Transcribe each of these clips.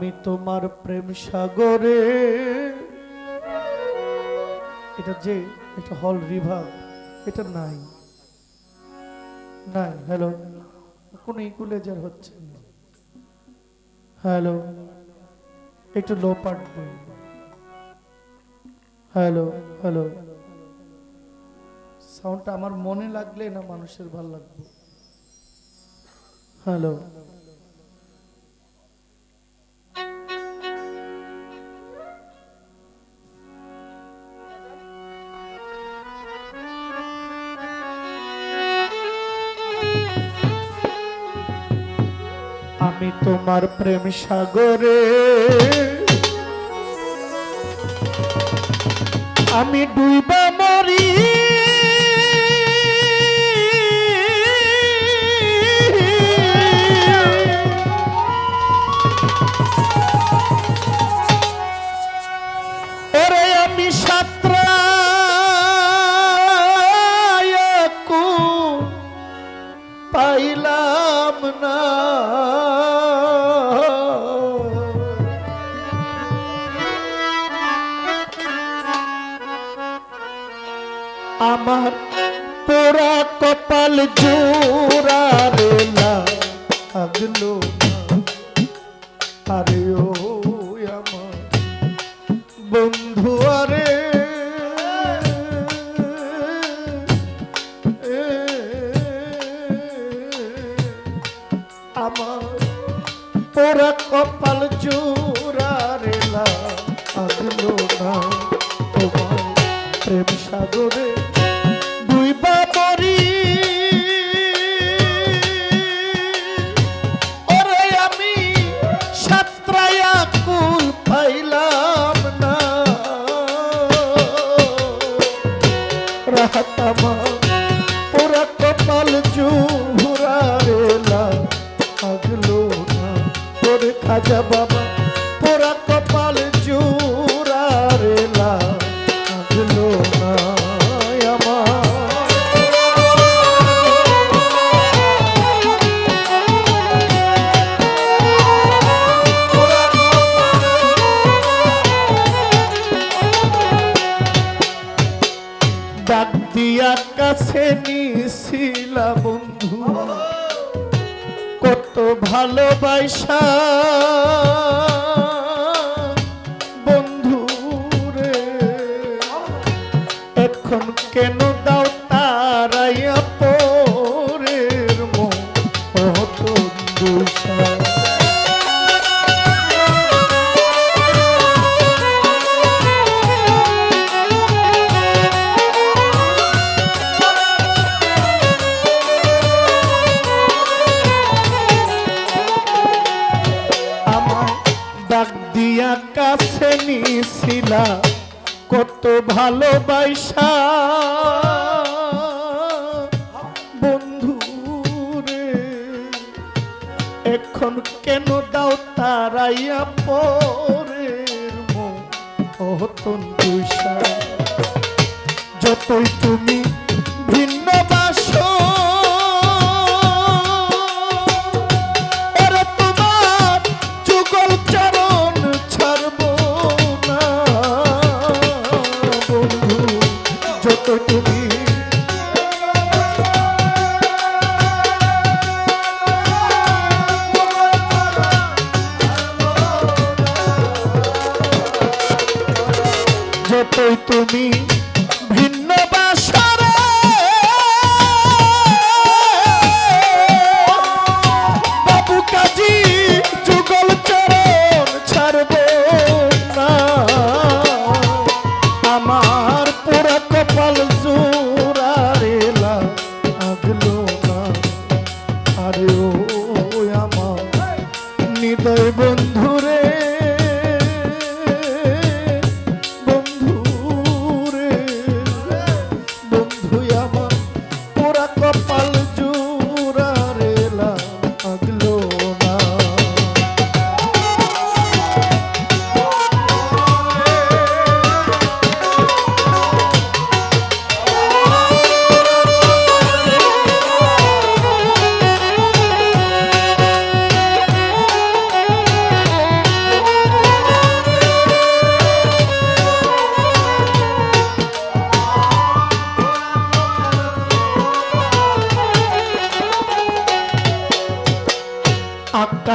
আমি তোমার প্রেম সাগরে। এটা যে, এটা হল রিভার, এটা নাই। নাই, হ্যালো। কোন ইকুলেজার হচ্ছে হ্যালো। একটু লো পার্ট হ্যালো হ্যালো। সাউন্ডটা আমার মনে লাগলে না মানুষের ভালো লাগবে। হ্যালো। আমি তোমার প্রেম সাগরে। আমি ডুইবা আমার পোড়া কপাল জোড়া আগলো না আরে ও আমার বন্ধু, আরে। আমার পোড়া কপাল জোড়া জুহুরা রেলা আগলো না তোর খাজা ডাক দিয়া কাছে নিছিলা বন্ধু। কত ভালোবাসা। বন্ধু রে, এখন কেন দাও তারাইয়া পরের অত দুষা তারাইয়া পরের মতন দুষা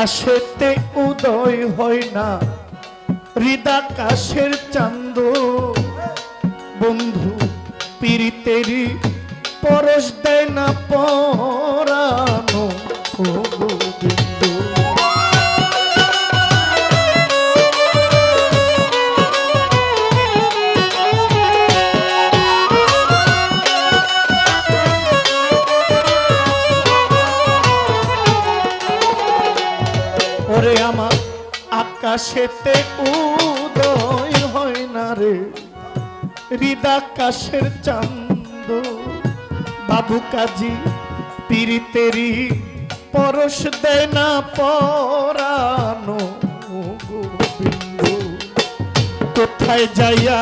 আকাশেতে উদয় হয় না। হৃদাকাশের চান্দ বন্ধু পীড়িতেরই আকাশেতে উদয় হয় না রে। হৃদাকাশের চান্দ। বাবু কাজী পিরিতেরি পরশ দেয় না পরানো কোথায় যাইয়া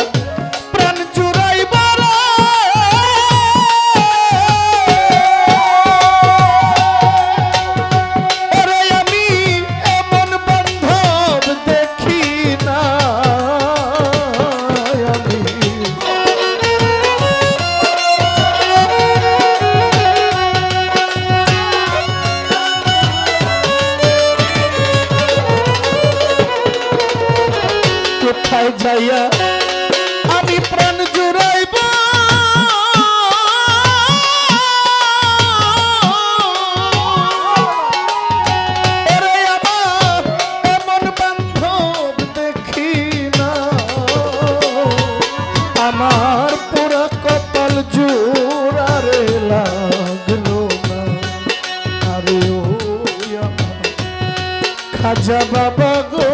আমি প্রাণ জুড়াইব। আমার পুরা কপাল জোড়ারে লাগল না। আরে ও খাজা বাবা গো।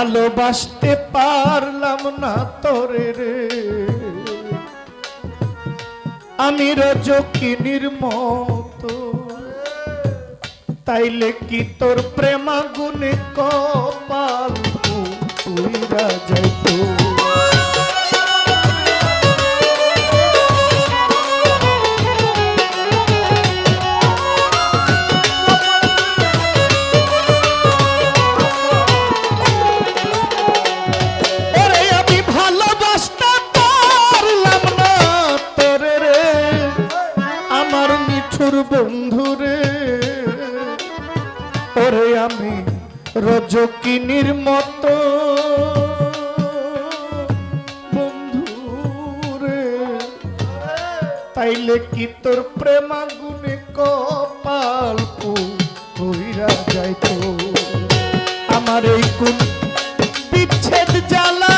ভালোবাসতে পারলাম না তরে রে। আমি রজকিনীর মতো। তাইলে কি তোর প্রেমাগুনে কপাল তুই রাজাই ওরে রজকিনীর মতো। বন্ধুরে, তাইলে কি তোর প্রেমাগুনে কপাল কইরা যাইতো? আমার এই কোন বিচ্ছেদ জ্বালা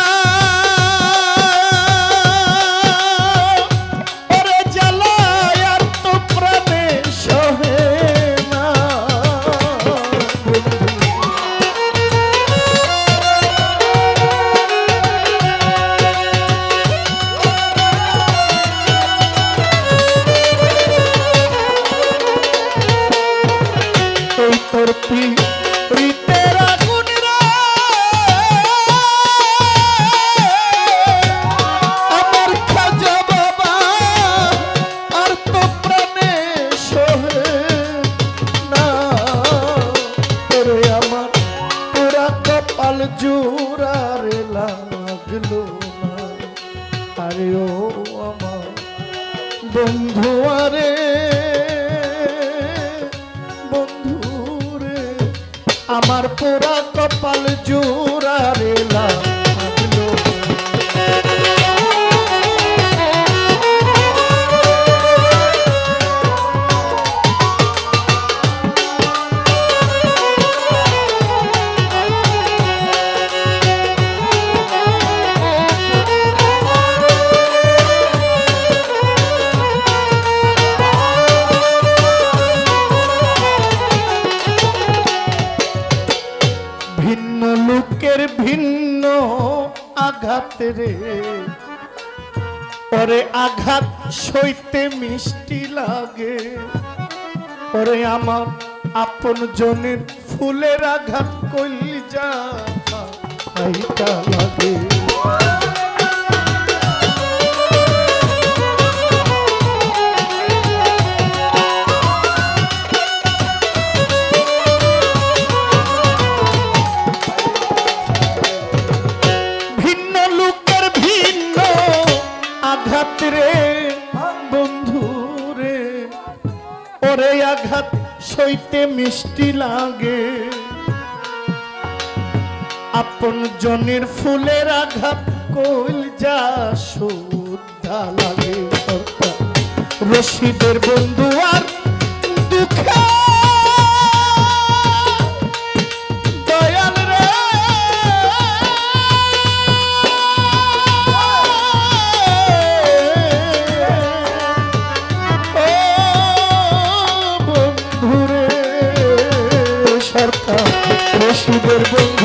আমার পুরা কপাল জোড়া রে রে। পরে আঘাত সইতে মিষ্টি লাগে। পরে আমার আপন জনের ফুলের আঘাত কইল যা ওরে আঘাত, সইতে মিষ্টি লাগে। আপন জনের ফুলের আঘাত, কইল যা সুদ্ধা লাগে রশিদের বন্ধু আর দুঃখে বন্ধুরে সরকার রশিদের বন্ধু আর দুঃখে